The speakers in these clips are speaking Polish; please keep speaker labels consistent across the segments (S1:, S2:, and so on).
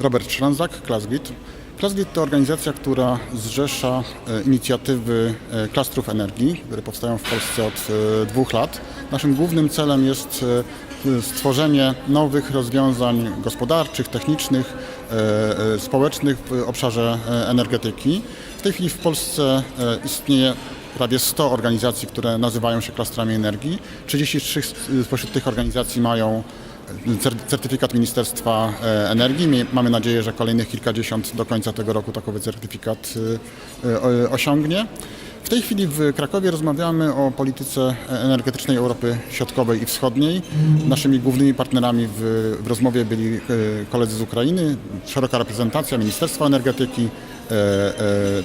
S1: Robert Szranzak, ClassGrid. ClassGrid to organizacja, która zrzesza e, inicjatywy e, klastrów energii, które powstają w Polsce od e, dwóch lat. Naszym głównym celem jest stworzenie nowych rozwiązań gospodarczych, technicznych, społecznych w obszarze energetyki. W tej chwili w Polsce istnieje prawie 100 organizacji, które nazywają się klastrami energii. 33 spośród tych organizacji mają certyfikat Ministerstwa e, Energii. Mamy nadzieję, że kolejnych kilkadziesiąt do końca tego roku takowy certyfikat e, e, osiągnie. W tej chwili w Krakowie rozmawiamy o polityce energetycznej Europy Środkowej i Wschodniej. Naszymi głównymi partnerami w, w rozmowie byli koledzy z Ukrainy, szeroka reprezentacja Ministerstwa Energetyki,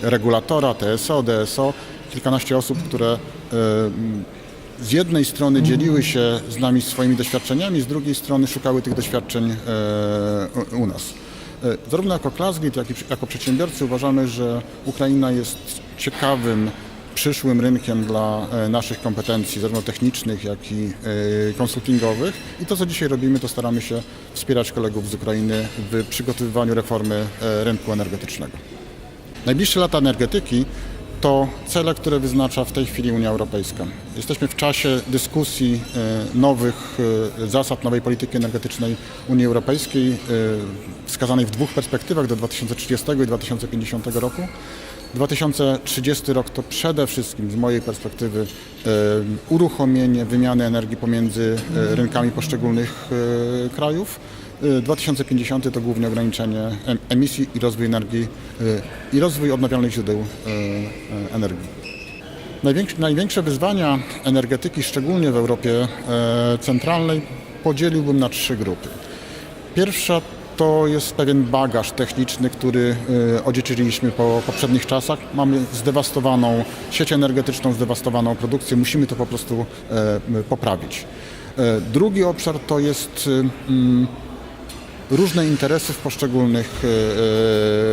S1: regulatora, TSO, DSO, kilkanaście osób, które z jednej strony dzieliły się z nami swoimi doświadczeniami, z drugiej strony szukały tych doświadczeń e, u- nas. E, Zarówno jako Klasgrid, jak i jako przedsiębiorcy uważamy, że Ukraina jest ciekawym, przyszłym rynkiem dla e, naszych kompetencji, zarówno technicznych, jak i konsultingowych. I to, co dzisiaj robimy, to staramy się wspierać kolegów z Ukrainy w przygotowywaniu reformy rynku energetycznego. Najbliższe lata energetyki to cele, które wyznacza w tej chwili Unia Europejska. Jesteśmy w czasie dyskusji e, nowych e, zasad nowej polityki energetycznej Unii Europejskiej, e, wskazanej w dwóch perspektywach do 2030 i 2050 roku. 2030 rok to przede wszystkim z mojej perspektywy uruchomienie wymiany energii pomiędzy rynkami poszczególnych krajów. E, 2050 to głównie ograniczenie em- emisji i rozwój energii e, i rozwój odnawialnych źródeł e, energii. Największe, wyzwania energetyki, szczególnie w Europie Centralnej, podzieliłbym na trzy grupy. Pierwsza to jest pewien bagaż techniczny, który odziedziczyliśmy po poprzednich czasach. Mamy zdewastowaną sieć energetyczną, zdewastowaną produkcję. Musimy to po prostu poprawić. Drugi obszar to jest mm, różne interesy w poszczególnych e,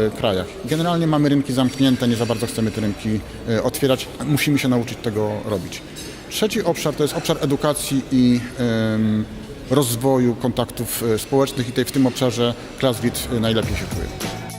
S1: e, krajach. Generalnie mamy rynki zamknięte, nie za bardzo chcemy te rynki e, otwierać. Musimy się nauczyć tego robić. Trzeci obszar to jest obszar edukacji i rozwoju kontaktów społecznych i tutaj w tym obszarze ClassGrid e, najlepiej się czuje.